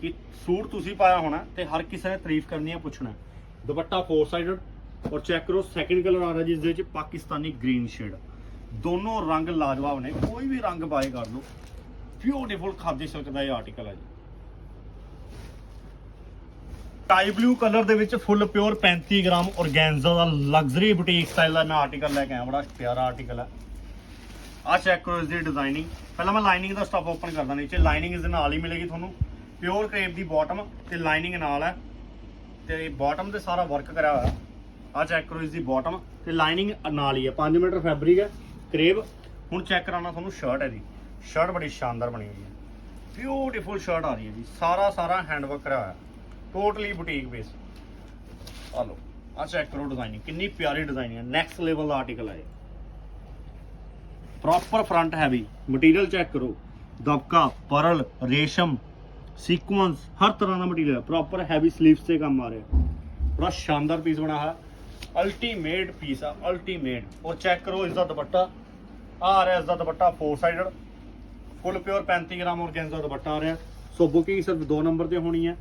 ਕਿ ਸੂਟ ਤੁਸੀਂ ਪਾਇਆ ਹੋਣਾ ਤੇ ਹਰ ਕਿਸੇ ਨੇ ਤਾਰੀਫ ਕਰਨੀ ਹੈ ਪੁੱਛਣਾ। ਦੁਪੱਟਾ ਫੋਰ ਸਾਈਡਡ ਔਰ ਚੈੱਕ ਕਰੋ ਸੈਕਿੰਡ ਕਲਰ ਆ ਰਿਹਾ ਜਿਸ ਦੇ ਵਿੱਚ ਪਾਕਿਸਤਾਨੀ ਗ੍ਰੀਨ ਸ਼ੇਡ ਦੋਨੋਂ ਰੰਗ ਲਾਜਵਾਬ ਨੇ, ਕੋਈ ਵੀ ਰੰਗ ਬਾਏ ਕਰ ਲਓ ਬਿਊਟੀਫੁਲ ਖਾਦੀ ਸਿਲਕ ਦਾ ਇਹ ਆਰਟੀਕਲ ਹੈ ਜੀ। ਸਕਾਈ ਬਲੂ ਕਲਰ ਦੇ ਵਿੱਚ ਫੁੱਲ ਪਿਓਰ 35 ਗ੍ਰਾਮ ਔਰਗੈਂਜ਼ਾ ਦਾ ਲਗਜ਼ਰੀ ਬੁਟੀਕ ਸਟਾਈਲ ਦਾ ਮੈਂ ਆਰਟੀਕਲ ਲੈ ਕੇ ਆਇਆ, ਬੜਾ ਪਿਆਰਾ ਆਰਟੀਕਲ ਹੈ ਆ ਚੈੱਕ ਕਰੋ ਇਸ ਦੀ ਡਿਜ਼ਾਈਨਿੰਗ ਪਹਿਲਾਂ ਮੈਂ ਲਾਈਨਿੰਗ ਦਾ ਸਟਫ ਓਪਨ ਕਰਦਾ ਨੀਚੇ। ਲਾਈਨਿੰਗ ਇਸ ਦੇ ਨਾਲ ਹੀ ਮਿਲੇਗੀ ਤੁਹਾਨੂੰ। ਪਿਓਰ ਕਰੇਪ ਦੀ ਬਾਟਮ ਤੇ ਲਾਈਨਿੰਗ ਨਾਲ ਹੈ। ਤੇ ਬਾਟਮ ਤੇ ਸਾਰਾ ਵਰਕ ਕਰਿਆ ਹੋਇਆ। ਆ ਚੈੱਕ ਕਰੋ ਇਸ ਦੀ ਬਾਟਮ ਤੇ ਲਾਈਨਿੰਗ ਨਾਲ ਹੀ ਹੈ 5 ਮੀਟਰ ਫੈਬਰਿਕ ਹੈ ਕਰੇਬ ਹੁਣ ਚੈੱਕ ਕਰਾਉਣਾ ਤੁਹਾਨੂੰ ਸ਼ਰਟ ਹੈ ਜੀ। ਸ਼ਰਟ ਬੜੀ ਸ਼ਾਨਦਾਰ ਬਣੀ ਹੋਈ ਹੈ। ਬਿਊਟੀਫੁਲ ਸ਼ਰਟ ਆ ਰਹੀ ਹੈ ਜੀ। ਸਾਰਾ ਸਾਰਾ ਹੈਂਡ ਵਰਕ ਕਰਿਆ ਹੋਇਆ। ਟੋਟਲੀ ਬੁਟੀਕ ਬੇਸ ਆ ਲਓ, ਆ ਚੈੱਕ ਕਰੋ ਡਿਜ਼ਾਈਨਿੰਗ ਕਿੰਨੀ ਪਿਆਰੀ ਡਿਜ਼ਾਈਨਿੰਗ ਹੈ। ਨੈਕਸਟ ਲੈਵਲ ਦਾ ਆਰਟੀਕਲ ਹੈ proper front heavy material check ਕਰੋ। ਦਬਕਾ, ਪਰਲ, ਰੇਸ਼ਮ ਸੀਕੁਐਂਸ ਹਰ ਤਰ੍ਹਾਂ ਦਾ ਮਟੀਰੀਅਲ ਪ੍ਰੋਪਰ ਹੈਵੀ ਸਲੀਵਸ ਤੇ ਕੰਮ ਆ ਰਿਹਾ। ਬੜਾ ਸ਼ਾਨਦਾਰ ਪੀਸ ਬਣਾ ਹੈ ਅਲਟੀਮੇਟ ਪੀਸ ਆ ਅਲਟੀਮੇਟ ਔਰ ਚੈੱਕ ਕਰੋ ਇਸ ਦਾ ਦੁਪੱਟਾ। ਆ ਰਿਹਾ ਇਸ ਦਾ dupatta four sided full pure 35 gram organza dupatta ਆ ਰਿਹਾ। ਸੋ ਬੁਕਿੰਗ ਸਿਰਫ ਦੋ ਨੰਬਰ ਤੇ ਹੋਣੀ ਹੈ।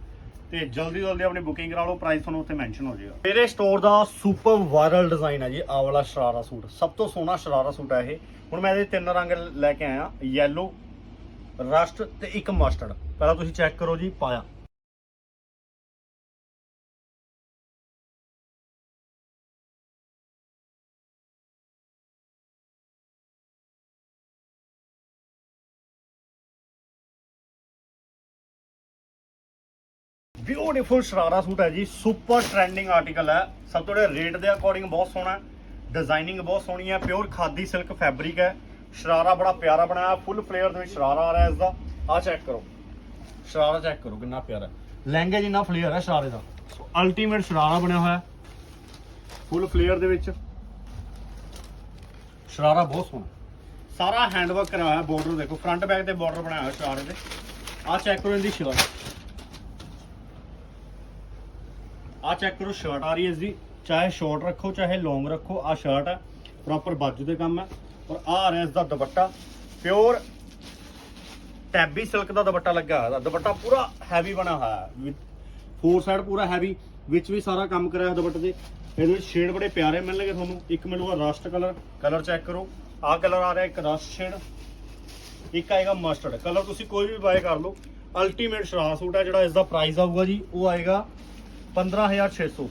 ਤੇ ਜਲਦੀ ਜਲਦੀ ਆਪਣੀ ਬੁਕਿੰਗ ਕਰਾ ਲਓ ਪ੍ਰਾਈਸ ਤੁਹਾਨੂੰ ਉੱਥੇ ਮੈਂਸ਼ਨ ਹੋ ਜਾਏਗਾ। ਮੇਰੇ ਸਟੋਰ ਦਾ ਸੁਪਰ ਵਾਇਰਲ ਡਿਜ਼ਾਈਨ ਹੈ ਜੀ, ਆਹ ਵਾਲਾ ਸ਼ਰਾਰਾ ਸੂਟ। ਸਭ ਤੋਂ ਸੋਹਣਾ ਸ਼ਰਾਰਾ ਸੂਟ ਹੈ ਇਹ। ਹੁਣ ਮੈਂ ਇਹਦੇ ਤਿੰਨ ਰੰਗ ਲੈ ਕੇ ਆਇਆ ਯੈਲੋ ਰਸਟ ਤੇ ਇੱਕ ਮਸਟਰਡ ਪਹਿਲਾਂ ਤੁਸੀਂ ਚੈੱਕ ਕਰੋ ਜੀ, ਪਾਇਆ। ਬਿਊਟੀਫੁਲ ਸ਼ਰਾਰਾ ਸੂਟ ਹੈ ਜੀ। ਸੁਪਰ ਟ੍ਰੈਂਡਿੰਗ ਆਰਟੀਕਲ ਹੈ। ਸਭ ਤੋਂ ਜਿਹੜੇ ਰੇਟ ਦੇ ਅਕੋਰਡਿੰਗ ਬਹੁਤ ਸੋਹਣਾ ਹੈ। ਡਿਜ਼ਾਈਨਿੰਗ ਬਹੁਤ ਸੋਹਣੀ ਹੈ। ਪਿਓਰ ਖਾਦੀ ਸਿਲਕ ਫੈਬਰਿਕ ਹੈ। ਸ਼ਰਾਰਾ ਬੜਾ ਪਿਆਰਾ ਬਣਾਇਆ ਫੁੱਲ ਫਲੇਅਰ ਦੇ ਵਿੱਚ ਸ਼ਰਾਰਾ ਆ ਰਿਹਾ ਇਸ ਦਾ ਆਹ ਚੈੱਕ ਕਰੋ। ਸ਼ਰਾਰਾ ਚੈੱਕ ਕਰੋ, ਕਿੰਨਾ ਪਿਆਰਾ ਲਹਿੰਗੇ ਜਿੰਨਾ ਫਲੇਅਰ ਹੈ ਸ਼ਰਾਰੇ ਦਾ। ਅਲਟੀਮੇਟ ਸ਼ਰਾਰਾ ਬਣਿਆ ਹੋਇਆ ਫੁੱਲ ਫਲੇਅਰ ਦੇ ਵਿੱਚ ਸ਼ਰਾਰਾ ਬਹੁਤ ਸੋਹਣਾ ਸਾਰਾ ਹੈਂਡਵਰਕ ਕਰਾਇਆ ਹੋਇਆ ਬਾਰਡਰ ਦੇਖੋ। ਫਰੰਟ ਬੈਕ ਤੇ ਬਾਰਡਰ ਬਣਾਇਆ ਹੋਇਆ ਸ਼ਰਾਰੇ ਦੇ। ਆਹ ਚੈੱਕ ਕਰੋ ਇਹਦੀ ਸ਼ਰਾਰਾ। ਆ ਚੈੱਕ ਕਰੋ ਸ਼ਰਟ ਆ ਰਹੀ ਹੈ ਇਸ ਦੀ। ਚਾਹੇ ਸ਼ਾਰਟ ਰੱਖੋ, ਚਾਹੇ ਲੌਂਗ ਰੱਖੋ, ਆ ਸ਼ਰਟ ਹੈ। ਪ੍ਰੋਪਰ ਬਾਜੂ ਦੇ ਕੰਮ ਹੈ। ਔਰ ਆ ਆ ਰਿਹਾ ਇਸ ਦਾ ਦੁਪੱਟਾ। ਪਿਓਰ ਟੈਬੀ ਸਿਲਕ ਦਾ ਦੁਪੱਟਾ ਲੱਗਾ ਹੋਇਆ। ਦੁਪੱਟਾ ਪੂਰਾ ਹੈਵੀ ਬਣਾ ਹੋਇਆ ਹੈ। ਫੋਰ ਸਾਈਡ ਪੂਰਾ ਹੈਵੀ ਵਿੱਚ ਵੀ ਸਾਰਾ ਕੰਮ ਕਰਿਆ ਹੋਇਆ ਦੁਪੱਟੇ ਦੇ ਇਹਦੇ ਵਿੱਚ ਸ਼ੇਡ ਬੜੇ ਪਿਆਰੇ ਮਿਲਣਗੇ ਤੁਹਾਨੂੰ। ਇੱਕ ਮਿਲੂਗਾ ਰਸਟ ਕਲਰ ਕਲਰ ਚੈੱਕ ਕਰੋ। ਆਹ ਕਲਰ ਆ ਰਿਹਾ ਇੱਕ ਰਸਟ ਸ਼ੇਡ ਇੱਕ ਆਏਗਾ ਮਸਟਰਡ ਕਲਰ ਤੁਸੀਂ ਕੋਈ ਵੀ ਬਾਏ ਕਰ ਲਓ। ਅਲਟੀਮੇਟ ਸ਼ਰਾਰਾ ਸੂਟ ਹੈ ਜਿਹੜਾ ਇਸ ਦਾ ਪ੍ਰਾਈਸ ਆਊਗਾ ਜੀ। ਉਹ ਆਏਗਾ 15600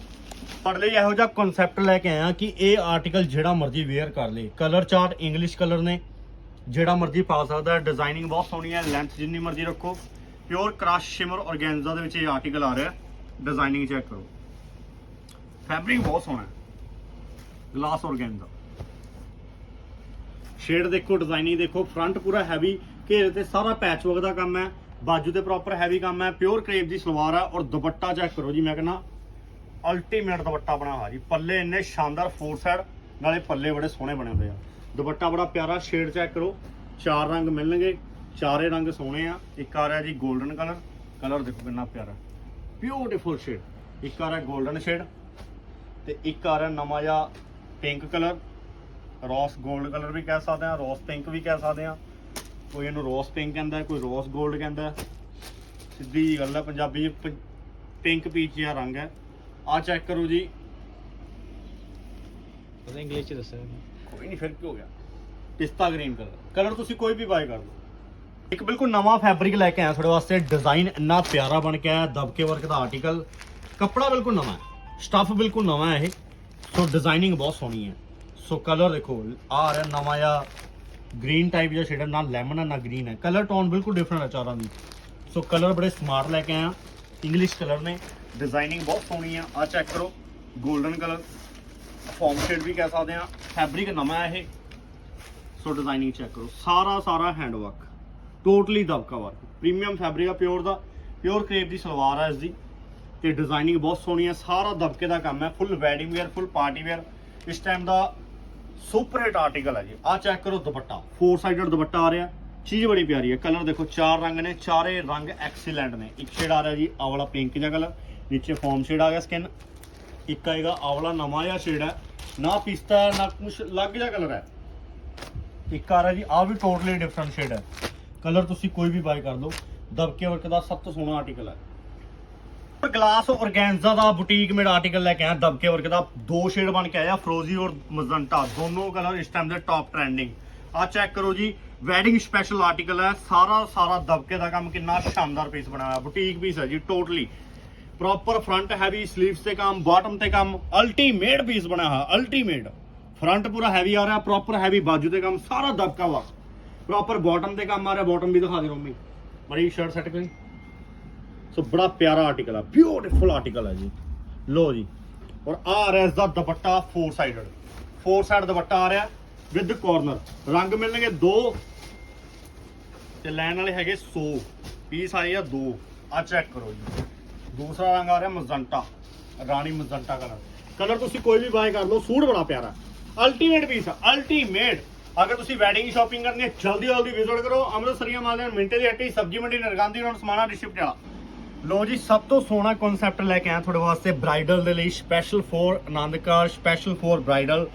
ਤੁਹਾਡੇ ਲਈ ਇਹੋ ਜਿਹਾ ਕਨਸੈਪਟ ਲੈ ਕੇ ਆਇਆ ਕਿ ਇਹ ਆਰਟੀਕਲ ਜਿਹੜਾ ਮਰਜ਼ੀ ਵੇਅਰ ਕਰ ਲੇ। ਕਲਰ ਚਾਰਟ ਇੰਗਲਿਸ਼ ਕਲਰ ਨੇ। ਜਿਹੜਾ ਮਰਜ਼ੀ ਪਾ ਸਕਦਾ ਹੈ ਡਿਜ਼ਾਈਨਿੰਗ ਬਹੁਤ ਸੋਹਣੀ ਹੈ ਲੈਂਥ ਜਿੰਨੀ ਮਰਜ਼ੀ ਰੱਖੋ। ਪਿਓਰ ਕ੍ਰਸ਼ ਸ਼ਿਮਰ ਔਰਗੈਂਜ਼ਾ ਦੇ ਵਿੱਚ ਇਹ ਆਰਟੀਕਲ ਆ ਰਿਹਾ ਡਿਜ਼ਾਈਨਿੰਗ ਚੈੱਕ ਕਰੋ। ਫੈਬਰਿਕ ਬਹੁਤ ਸੋਹਣਾ ਗਲਾਸ ਔਰਗੈਂਜ਼ਾ ਸ਼ੇਡ ਦੇਖੋ ਡਿਜ਼ਾਈਨਿੰਗ ਦੇਖੋ। ਫਰੰਟ ਪੂਰਾ ਹੈਵੀ ਘੇਰੇ ਤੇ ਸਾਰਾ ਪੈਚ ਵਰਕ ਦਾ ਕੰਮ ਹੈ। ਬਾਜੂ ਤੇ ਪ੍ਰੋਪਰ ਹੈਵੀ ਕੰਮ ਹੈ ਪਿਓਰ ਕ੍ਰੇਪ ਦੀ ਸਲਵਾਰ ਆ ਔਰ ਦੁਪੱਟਾ ਚੈੱਕ ਕਰੋ ਜੀ, ਮੈਂ ਕਹਿੰਦਾ ਅਲਟੀਮੇਟ ਦੁਪੱਟਾ ਬਣਾ ਹੋਇਆ ਜੀ। ਪੱਲੇ ਇੰਨੇ ਸ਼ਾਨਦਾਰ ਫੋਰ ਸਾਈਡ ਨਾਲੇ ਪੱਲੇ ਬੜੇ ਸੋਹਣੇ ਬਣੇ ਹੋਏ ਆ। ਦੁਪੱਟਾ ਬੜਾ ਪਿਆਰਾ ਸ਼ੇਡ ਚੈੱਕ ਕਰੋ। ਚਾਰ ਰੰਗ ਮਿਲਣਗੇ, ਚਾਰੇ ਰੰਗ ਸੋਹਣੇ ਆ। ਇੱਕ ਆ ਰਿਹਾ ਜੀ 골ਡਨ ਕਲਰ ਕਲਰ ਦੇਖੋ ਕਿੰਨਾ ਪਿਆਰਾ। ਬਿਊਟੀਫੁਲ ਸ਼ੇਡ ਇੱਕ ਆ ਰਿਹਾ 골ਡਨ ਸ਼ੇਡ ਤੇ ਇੱਕ ਆ ਰਿਹਾ ਨਵਾਂ ਜਿਹਾ ਪਿੰਕ ਕਲਰ ਰੋਸ 골ਡ ਕਲਰ ਵੀ ਕਹਿ ਸਕਦੇ ਆ, ਰੋਸ ਪਿੰਕ ਵੀ ਕਹਿ ਸਕਦੇ ਆ। ਕੋਈ ਇਹਨੂੰ ਰੋਸ ਪਿੰਕ ਕਹਿੰਦਾ ਕੋਈ ਰੋਸ 골ਡ ਕਹਿੰਦਾ। ਸਿੱਧੀ ਜੀ ਗੱਲ ਹੈ ਪੰਜਾਬੀ ਪਿੰਕ ਪੀਚ ਜਿਹਾ ਰੰਗ ਹੈ ਆ ਚੈੱਕ ਕਰੋ ਜੀ। ਉਹਦਾ ਇੰਗਲਿਸ਼ ਚ ਦੱਸਿਆ ਕੋਈ ਨਹੀਂ ਫਿਰ ਕੀ ਹੋ ਗਿਆ? ਪਿਸਤਾ ਗ੍ਰੀਨ ਕਲਰ ਕਲਰ ਤੁਸੀਂ ਕੋਈ ਵੀ ਬਾਏ ਕਰ ਲਓ। ਇੱਕ ਬਿਲਕੁਲ ਨਵਾਂ ਫੈਬਰਿਕ ਲੈ ਕੇ ਆਇਆ ਤੁਹਾਡੇ ਵਾਸਤੇ। ਡਿਜ਼ਾਈਨ ਇੰਨਾ ਪਿਆਰਾ ਬਣ ਕੇ ਆਇਆ ਦਬਕੇ ਵਰਕ ਦਾ ਆਰਟੀਕਲ ਕੱਪੜਾ ਬਿਲਕੁਲ ਨਵਾਂ ਹੈ। ਸਟੱਫ ਬਿਲਕੁਲ ਨਵਾਂ ਹੈ ਇਹ। ਸੋ ਡਿਜ਼ਾਈਨਿੰਗ ਬਹੁਤ ਸੋਹਣੀ ਹੈ। ਸੋ ਕਲਰ ਦੇਖੋ ਆ ਰਿਹਾ ਨਵਾਂ ਜਿਹਾ ਗ੍ਰੀਨ ਟਾਈਪ ਜਿਹਾ ਸ਼ੇਡ ਨਾ ਲੈਮਨ ਹੈ ਨਾ ਗ੍ਰੀਨ ਹੈ ਕਲਰ ਟੋਨ ਬਿਲਕੁਲ ਡਿਫਰੈਂਟ ਹੈ ਚਾਰਾਂ ਦੀ। ਸੋ ਕਲਰ ਬੜੇ ਸਮਾਰਟ ਲੈ ਕੇ ਆਇਆ। ਇੰਗਲਿਸ਼ ਕਲਰ ਨੇ। ਡਿਜ਼ਾਈਨਿੰਗ ਬਹੁਤ ਸੋਹਣੀ ਆ। ਆ ਚੈੱਕ ਕਰੋ। 골ਡਨ ਕਲਰ ਫਾਰਮ ਸ਼ੇਡ ਵੀ ਕਹਿ ਸਕਦੇ ਆ। ਫੈਬਰਿਕ ਨਵਾਂ ਹੈ ਇਹ। ਸੋ ਡਿਜ਼ਾਈਨਿੰਗ ਚੈੱਕ ਕਰੋ। ਸਾਰਾ ਸਾਰਾ ਹੈਂਡ ਵਰਕ ਟੋਟਲੀ ਦਬਕਾ ਵਰਕ ਪ੍ਰੀਮੀਅਮ ਫੈਬਰਿਕ ਆ ਪਿਓਰ ਦਾ। ਪਿਓਰ ਕ੍ਰੇਪ ਦੀ ਸਲਵਾਰ ਆ ਇਸ ਦੀ ਤੇ ਡਿਜ਼ਾਈਨਿੰਗ ਬਹੁਤ ਸੋਹਣੀ ਹੈ ਸਾਰਾ ਦਬਕੇ ਦਾ ਕੰਮ ਹੈ full wedding wear full party wear ਇਸ ਟਾਈਮ ਦਾ ਸੁਪਰ ਹਿੱਟ ਆਰਟੀਕਲ ਹੈ ਜੀ। ਆ ਚੈੱਕ ਕਰੋ ਦੁਪੱਟਾ। ਫੋਰ ਸਾਈਡਡ ਦੁਪੱਟਾ ਆ ਰਿਹਾ। ਚੀਜ਼ ਬੜੀ ਪਿਆਰੀ ਹੈ। ਕਲਰ ਦੇਖੋ ਚਾਰ ਰੰਗ ਨੇ ਚਾਰੇ ਰੰਗ ਐਕਸੀਲੈਂਟ ਨੇ। ਇੱਕ ਸ਼ੇਡ ਆ ਰਿਹਾ ਜੀ ਆਹ ਵਾਲਾ ਪਿੰਕ ਜਿਹਾ ਕਲਰ ਨੀਚੇ ਫਾਰਮ ਸ਼ੇਡ ਆ ਗਿਆ ਸਕਿਨ ਇੱਕ ਆਏਗਾ ਆਹ ਵਾਲਾ ਨਵਾਂ ਜਿਹਾ ਸ਼ੇਡ ਹੈ। ਨਾ ਪਿਸਤਾ ਹੈ, ਨਾ ਕੁਛ ਅਲੱਗ ਜਿਹਾ ਕਲਰ ਹੈ। ਇੱਕ ਆ ਰਿਹਾ ਜੀ ਆ ਵੀ ਟੋਟਲੀ ਡਿਫਰੈਂਟ ਸ਼ੇਡ ਹੈ। ਕਲਰ ਤੁਸੀਂ ਕੋਈ ਵੀ ਬਾਈ ਕਰ ਲਓ। ਦਬਕੇ ਵਰਕ ਦਾ ਸਭ ਤੋਂ ਸੋਹਣਾ ਆਰਟੀਕਲ ਹੈ। ਗਲਾਸ ਔਰਗੈਂਜ਼ਾ ਦਾ ਬੁਟੀਕ ਮੇਡ ਆਰਟੀਕਲ ਲੈ ਕੇ ਆਇਆ, ਦਬਕੇ ਵਰਕ ਦਾ, ਦੋ ਸ਼ੇਡ ਬਣ ਕੇ ਆਇਆ ਫਰੋਜ਼ੀ ਔਰ ਮਜ਼ੰਟਾ ਦੋਨੋਂ ਕਲਰ ਇਸ ਟਾਈਮ ਦੇ ਟਾਪ ਟ੍ਰੈਂਡਿੰਗ ਆ ਚੈੱਕ ਕਰੋ ਜੀ ਵੈਡਿੰਗ ਸਪੈਸ਼ਲ ਆਰਟੀਕਲ ਹੈ, ਸਾਰਾ ਸਾਰਾ ਦਬਕੇ ਦਾ ਕੰਮ ਕਿੰਨਾ ਸ਼ਾਨਦਾਰ ਪੀਸ ਬਣਾਇਆ ਬੁਟੀਕ ਪੀਸ ਹੈ ਜੀ totally proper front heavy sleeves ਤੇ ਕੰਮ ਬਾਟਮ ਤੇ ਕੰਮ ਅਲਟੀਮੇਟ ਪੀਸ ਬਣਾਇਆ ਹੋਇਆ ਅਲਟੀਮੇਟ ਫਰੰਟ ਪੂਰਾ ਹੈਵੀ ਆ ਰਿਹਾ ਪ੍ਰੋਪਰ ਹੈਵੀ ਬਾਜੂ ਤੇ ਕੰਮ, ਸਾਰਾ ਦਬਕਾ ਵਾ। ਪ੍ਰੋਪਰ ਬਾਟਮ ਤੇ ਕੰਮ ਆ ਰਿਹਾ ਬਾਟਮ ਵੀ ਦਿਖਾ ਦੇ ਰੋਮੀ ਬੜੀ ਸ਼ਰਟ ਸੈੱਟ ਕਰੀ। ਸੋ ਬੜਾ ਪਿਆਰਾ ਆਰਟੀਕਲ ਆ ਬਿਊਟੀਫੁਲ ਆਰਟੀਕਲ ਹੈ ਜੀ। ਲੋ ਜੀ, ਔਰ ਆ ਰਿਹਾ ਇਸ ਦਾ ਦੁਪੱਟਾ four sided four side dupatta ਆ ਰਿਹਾ ਵਿਦ ਕਾਰਨਰ ਰੰਗ ਮਿਲਣਗੇ ਦੋ ਤੇ ਲੈਣ ਵਾਲੇ ਹੈਗੇ 100 ਪੀਸ ਆਏ ਆ ਦੋ। ਆ ਚੈੱਕ ਕਰੋ ਜੀ। ਦੂਸਰਾ ਰੰਗ ਆ ਰਿਹਾ ਮਜ਼ੰਟਾ ਰਾਣੀ ਮਜ਼ੰਟਾ ਕਲਰ ਕਲਰ ਤੁਸੀਂ ਕੋਈ ਵੀ ਬਾਏ ਕਰ ਲਓ, ਸੂਟ ਬੜਾ ਪਿਆਰਾ। ਅਲਟੀਮੇਟ ਪੀਸ ਅਲਟੀਮੇਟ ਅਗਰ ਤੁਸੀਂ ਵੈਡਿੰਗ ਸ਼ਾਪਿੰਗ ਕਰਨੀ ਹੈ, ਜਲਦੀ ਜਲਦੀ ਵਿਜ਼ਿਟ ਕਰੋ। ਅੰਮ੍ਰਿਤਸਰੀਆਂ ਮਾਲੇ ਮਿੰਟੇ ਦੀ ਹੱਟੀ, ਸਬਜੀ ਮੰਡੀ ਨਰਗਾਂਦੀ ਰੋਡ ਸਮਾਣਾ ਡਿਸਟ੍ਰਿਕਟ ਵਾਲਾ। ਲੋ ਜੀ, ਸਭ ਤੋਂ ਸੋਹਣਾ ਕਨਸੈਪਟ ਲੈ ਕੇ ਆਇਆ ਤੁਹਾਡੇ ਵਾਸਤੇ ਬ੍ਰਾਈਡਲ ਦੇ ਲਈ special for ਆਨੰਦਕਾਰ special for bridal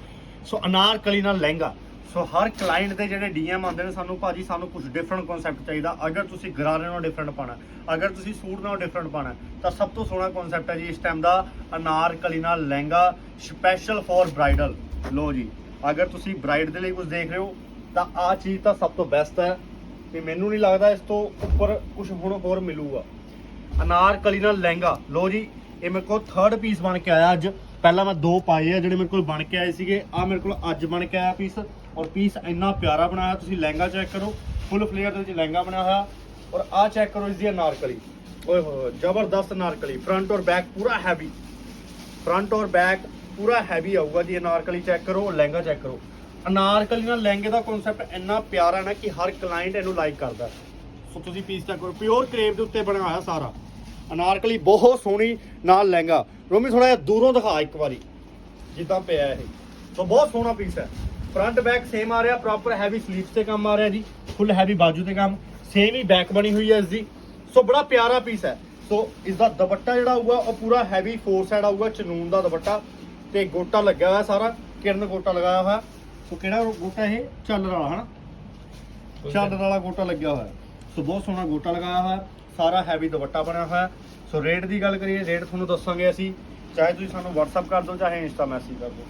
so anarkali ਨਾਲ ਲਹਿੰਗਾ। ਸੋ ਹਰ ਕਲਾਇੰਟ ਦੇ ਜਿਹੜੇ ਡੀਐਮ ਆਉਂਦੇ ਨੇ ਸਾਨੂੰ, ਭਾਜੀ, ਸਾਨੂੰ ਕੁਝ ਡਿਫਰੈਂਟ ਕਨਸੈਪਟ ਚਾਹੀਦਾ। ਅਗਰ ਤੁਸੀਂ ਗਰਾਰੇ ਨਾਲ ਡਿਫਰੈਂਟ ਪਾਣਾ ਅਗਰ ਤੁਸੀਂ ਸੂਟ ਨਾਲ ਡਿਫਰੈਂਟ ਪਾਣਾ ਤਾਂ ਸਭ ਤੋਂ ਸੋਹਣਾ ਕਨਸੈਪਟ ਹੈ ਜੀ ਇਸ ਟਾਈਮ ਦਾ ਅਨਾਰਕਲੀ ਨਾਲ ਲਹਿੰਗਾ ਸਪੈਸ਼ਲ ਫੋਰ ਬ੍ਰਾਈਡਲ ਲੋ ਜੀ, ਅਗਰ ਤੁਸੀਂ ਬ੍ਰਾਈਡ ਦੇ ਲਈ ਕੁਝ ਦੇਖ ਰਹੇ ਹੋ, ਤਾਂ ਆ ਚੀਜ਼ ਤਾਂ ਸਭ ਤੋਂ ਬੈਸਟ ਹੈ। ਤੇ ਮੈਨੂੰ ਨਹੀਂ ਲੱਗਦਾ ਇਸ ਤੋਂ ਉੱਪਰ ਕੁਝ ਹੁਣ ਹੋਰ ਮਿਲੂਗਾ। ਅਨਾਰਕਲੀ ਨਾਲ ਲਹਿੰਗਾ। ਲੋ ਜੀ, ਇਹ ਮੇਰੇ ਕੋਲ ਥਰਡ ਪੀਸ ਬਣ ਕੇ ਆਇਆ ਅੱਜ। ਪਹਿਲਾਂ ਮੈਂ ਦੋ ਪਾਏ ਆ, ਜਿਹੜੇ ਮੇਰੇ ਕੋਲ ਬਣ ਕੇ ਆਏ ਸੀਗੇ। ਆ ਮੇਰੇ ਕੋਲ ਅੱਜ ਬਣ ਕੇ ਆਇਆ ਪੀਸ ਔਰ ਪੀਸ ਇੰਨਾ ਪਿਆਰਾ ਬਣਾਇਆ, ਤੁਸੀਂ ਲਹਿੰਗਾ ਚੈੱਕ ਕਰੋ। ਫੁੱਲ ਫਲੇਅਰ ਦੇ ਵਿੱਚ ਲਹਿੰਗਾ ਬਣਾਇਆ ਹੋਇਆ। ਔਰ ਆ ਚੈੱਕ ਕਰੋ ਇਸ ਦੀ ਅਨਾਰਕਲੀ ਓਏ ਹੋਏ ਜ਼ਬਰਦਸਤ ਅਨਾਰਕਲੀ ਫਰੰਟ ਔਰ ਬੈਕ ਪੂਰਾ ਹੈਵੀ ਫਰੰਟ ਔਰ ਬੈਕ ਪੂਰਾ ਹੈਵੀ ਆਊਗਾ ਜੀ ਅਨਾਰਕਲੀ ਚੈੱਕ ਕਰੋ, ਲਹਿੰਗਾ ਚੈੱਕ ਕਰੋ। ਅਨਾਰਕਲੀ ਨਾਲ ਲਹਿੰਗੇ ਦਾ ਕਨਸੈਪਟ ਇੰਨਾ ਪਿਆਰਾ ਨਾ ਕਿ ਹਰ ਕਲਾਇੰਟ ਇਹਨੂੰ ਲਾਈਕ ਕਰਦਾ। ਸੋ ਤੁਸੀਂ ਪੀਸ ਚੈੱਕ ਕਰੋ। ਪਿਓਰ ਕਰੇਪ ਦੇ ਉੱਤੇ ਬਣਾਇਆ ਹੋਇਆ ਸਾਰਾ। ਅਨਾਰਕਲੀ ਬਹੁਤ ਸੋਹਣੀ ਨਾਲ ਲਹਿੰਗਾ। ਰੋਮੀ ਥੋੜਾ ਜਿਹਾ ਦੂਰੋਂ ਦਿਖਾ ਇੱਕ ਵਾਰੀ। ਜਿੱਦਾਂ ਪਿਆ ਇਹ। ਸੋ ਬਹੁਤ ਸੋਹਣਾ ਪੀਸ ਹੈ। ਫਰੰਟ ਬੈਕ ਸੇਮ ਆ ਰਿਹਾ ਪ੍ਰੋਪਰ ਹੈਵੀ ਸਲੀਵਸ ਤੇ ਕੰਮ ਆ ਰਿਹਾ ਜੀ। ਫੁੱਲ ਹੈਵੀ ਬਾਜੂ ਤੇ ਕੰਮ। ਸੇਮ ਹੀ ਬੈਕ ਬਣੀ ਹੋਈ ਹੈ ਇਸ ਦੀ। ਸੋ ਬੜਾ ਪਿਆਰਾ ਪੀਸ ਹੈ। ਸੋ ਇਸ ਦਾ ਦੁਪੱਟਾ ਜਿਹੜਾ ਆਊਗਾ ਉਹ ਪੂਰਾ ਹੈਵੀ ਫੋਰ ਸਾਈਡ ਆਊਗਾ ਚਨੂਨ ਦਾ ਦੁਪੱਟਾ। ਤੇ ਗੋਟਾ ਲੱਗਿਆ ਹੋਇਆ ਸਾਰਾ। ਕਿਰਨ ਗੋਟਾ ਲਗਾਇਆ ਹੋਇਆ। ਸੋ ਕਿਹੜਾ ਗੋਟਾ ਇਹ? ਚੱਲ ਵਾਲਾ ਹਨਾ? ਚੱਲ ਵਾਲਾ ਗੋਟਾ ਲੱਗਿਆ ਹੋਇਆ। ਸੋ ਬਹੁਤ ਸੋਹਣਾ ਗੋਟਾ ਲਗਾਇਆ ਹੋਇਆ। ਸਾਰਾ ਹੈਵੀ ਦੁਪੱਟਾ ਬਣਿਆ ਹੋਇਆ ਸੋ ਰੇਟ ਦੀ ਗੱਲ ਕਰੀਏ ਰੇਟ ਤੁਹਾਨੂੰ ਦੱਸਾਂਗੇ ਅਸੀਂ। ਚਾਹੇ ਤੁਸੀਂ ਸਾਨੂੰ WhatsApp ਕਰ ਦਿਓ ਚਾਹੇ ਇੰਸਟਾ ਮੈਸੇਜ ਕਰ ਦਿਓ।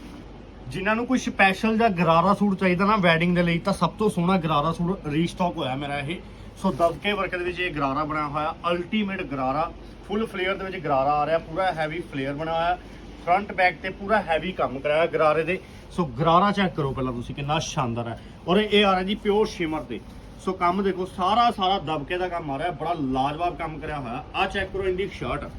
ਜਿਨ੍ਹਾਂ ਨੂੰ ਕੋਈ ਸਪੈਸ਼ਲ ਜਾਂ ਗਰਾਰਾ ਸੂਟ ਚਾਹੀਦਾ ਨਾ ਵੈਡਿੰਗ ਦੇ ਲਈ, ਤਾਂ ਸਭ ਤੋਂ ਸੋਹਣਾ ਗਰਾਰਾ ਸੂਟ ਰੀਸਟਾਕ ਹੋਇਆ ਮੇਰਾ ਇਹ। ਸੋ ਦਬਕੇ ਵਰਕ ਦੇ ਵਿੱਚ ਇਹ ਗਰਾਰਾ ਬਣਾਇਆ ਹੋਇਆ ਅਲਟੀਮੇਟ ਗਰਾਰਾ। ਫੁੱਲ ਫਲੇਅਰ ਦੇ ਵਿੱਚ ਗਰਾਰਾ ਆ ਰਿਹਾ, ਪੂਰਾ ਹੈਵੀ ਫਲੇਅਰ ਬਣਾਇਆ ਹੋਇਆ। ਫਰੰਟ ਬੈਕ ਤੇ ਪੂਰਾ ਹੈਵੀ ਕੰਮ ਕਰਾਇਆ ਗਰਾਰੇ ਦੇ। ਸੋ ਗਰਾਰਾ ਚੈੱਕ ਕਰੋ ਪਹਿਲਾਂ ਤੁਸੀਂ, ਕਿੰਨਾ ਸ਼ਾਨਦਾਰ ਹੈ। ਔਰ ਇਹ ਆ ਰਿਹਾ ਜੀ ਪਿਓਰ ਸ਼ਿਮਰ ਤੇ। ਸੋ ਕੰਮ ਦੇਖੋ, ਸਾਰਾ ਸਾਰਾ ਦਬਕੇ ਦਾ ਕੰਮ ਆ ਰਿਹਾ, ਬੜਾ ਲਾਜਵਾਬ ਕੰਮ ਕਰਿਆ ਹੋਇਆ। ਆ ਚੈੱਕ ਕਰੋ ਇਹਦੀ ਸ਼ਰਟ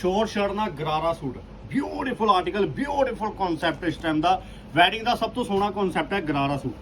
ਸ਼ੋਰਟ ਸ਼ਰਟ ਨਾਲ gharara suit. Beautiful article beautiful concept ਇਸ ਟਾਈਮ ਦਾ। ਵੈਡਿੰਗ ਦਾ ਸਭ ਤੋਂ ਸੋਹਣਾ ਕਨਸੈਪਟ ਹੈ ਗਰਾਰਾ ਸੂਟ।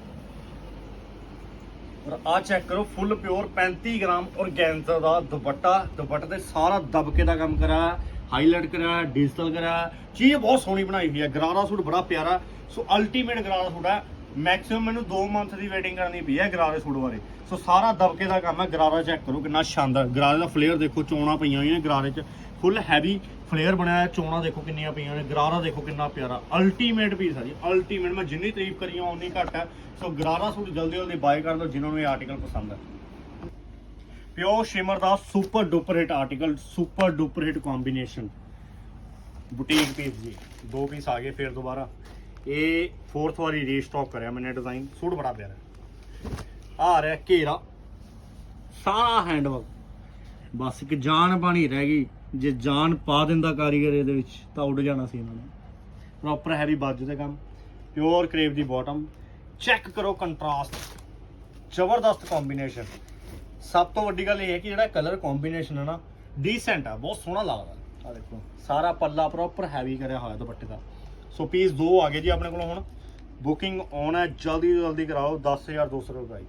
ਔਰ ਆ ਚੈੱਕ ਕਰੋ ਫੁੱਲ ਪਿਓਰ 35 ਗ੍ਰਾਮ ਔਰਗੈਂਜ਼ਾ ਦਾ ਦੁਪੱਟਾ। ਦੁਪੱਟੇ ਤੇ ਸਾਰਾ ਦਬਕੇ ਦਾ ਕੰਮ ਕਰਾਇਆ ਹਾਈਲਾਈਟ ਕਰਾਇਆ ਡਿਜੀਟਲ ਕਰਾਇਆ ਚੀਜ਼ ਬਹੁਤ ਸੋਹਣੀ ਬਣਾਈ ਹੋਈ ਹੈ। ਗਰਾਰਾ ਸੂਟ ਬੜਾ ਪਿਆਰਾ। ਸੋ ਅਲਟੀਮੇਟ ਗਰਾਰਾ ਸੂਟ ਹੈ। ਮੈਕਸਿਮਮ ਮੈਨੂੰ 2 ਮੰਥ ਦੀ ਵੇਟਿੰਗ ਕਰਨੀ ਪਈ ਹੈ ਗਰਾਰੇ ਸੂਟ ਬਾਰੇ। ਸੋ ਸਾਰਾ ਦਬਕੇ ਦਾ ਕੰਮ ਹੈ, ਗਰਾਰਾ ਚੈੱਕ ਕਰੋ ਕਿੰਨਾ ਸ਼ਾਨਦਾਰ। ਗਰਾਰੇ ਦਾ ਫਲੇਅਰ ਦੇਖੋ, ਚੋਣਾ ਪਈਆਂ ਹੋਈਆਂ ਗਰਾਰੇ 'ਚ। ਫੁੱਲ ਹੈਵੀ ਫਲੇਅਰ ਬਣਾਇਆ ਹੈ, ਚੋਣਾ ਦੇਖੋ ਕਿੰਨੀਆਂ ਪਈਆਂ ਨੇ, ਗਰਾਰਾ ਦੇਖੋ ਕਿੰਨਾ ਪਿਆਰਾ। ਅਲਟੀਮੇਟ ਪੀਸ ਹੈ ਜੀ ਅਲਟੀਮੇਟ ਮੈਂ ਜਿੰਨੀ ਤਾਰੀਫ ਕਰੀ ਆ ਉਨੀ ਘੱਟ ਹੈ। ਸੋ ਗਰਾਰਾ ਸੂਟ ਜਲਦੀ ਜਲਦੀ ਬਾਏ ਕਰ ਲਓ, ਜਿਨ੍ਹਾਂ ਨੂੰ ਇਹ ਆਰਟੀਕਲ ਪਸੰਦ ਹੈ। ਪਿਓਰ ਸ਼ਿਮਰ ਦਾ super duper hit article super duper hit combination boutique piece ਜੀ। ਦੋ ਪੀਸ ਆ ਗਏ, ਫਿਰ ਦੁਬਾਰਾ। ਇਹ ਫੋਰਥ ਵਾਰੀ ਰੀਸਟਾਕ ਕਰਿਆ ਮੈਨੇ ਡਿਜ਼ਾਈਨ ਸੂਟ ਬੜਾ ਪਿਆਰਾ ਆ ਰਿਹਾ ਘੇਰਾ, ਸਾਰਾ ਹੈਂਡਵਰਕ ਬਸ ਇੱਕ ਜਾਨ ਪਾਣੀ ਰਹਿ ਗਈ, ਜੇ ਜਾਨ ਪਾ ਦਿੰਦਾ ਕਾਰੀਗਰ ਇਹਦੇ ਵਿੱਚ, ਤਾਂ ਉੱਡ ਜਾਣਾ ਸੀ ਇਹਨਾਂ ਨੇ। ਪ੍ਰੋਪਰ ਹੈਵੀ ਬਾਜੂ ਦੇ ਕੰਮ ਪਿਓਰ ਕਰੇਪ ਦੀ ਬਾਟਮ ਚੈੱਕ ਕਰੋ ਕੰਟਰਾਸਟ ਜ਼ਬਰਦਸਤ ਕੰਬੀਨੇਸ਼ਨ ਸਭ ਤੋਂ ਵੱਡੀ ਗੱਲ ਇਹ ਹੈ ਕਿ ਜਿਹੜਾ ਕਲਰ ਕੰਬੀਨੇਸ਼ਨ ਹੈ ਨਾ ਡੀਸੈਂਟ ਆ, ਬਹੁਤ ਸੋਹਣਾ ਲੱਗਦਾ। ਆ ਦੇਖੋ, ਸਾਰਾ ਪੱਲਾ ਪ੍ਰੋਪਰ ਹੈਵੀ ਕਰਿਆ ਹੋਇਆ ਦੁਪੱਟੇ ਦਾ। ਸੋ ਪੀਸ ਦੋ ਆ ਗਏ ਜੀ ਆਪਣੇ ਕੋਲ ਹੁਣ। ਬੁਕਿੰਗ ਆਨ ਹੈ, ਜਲਦੀ ਤੋਂ ਜਲਦੀ ਕਰਾਓ 10200 ਰੁਪਏ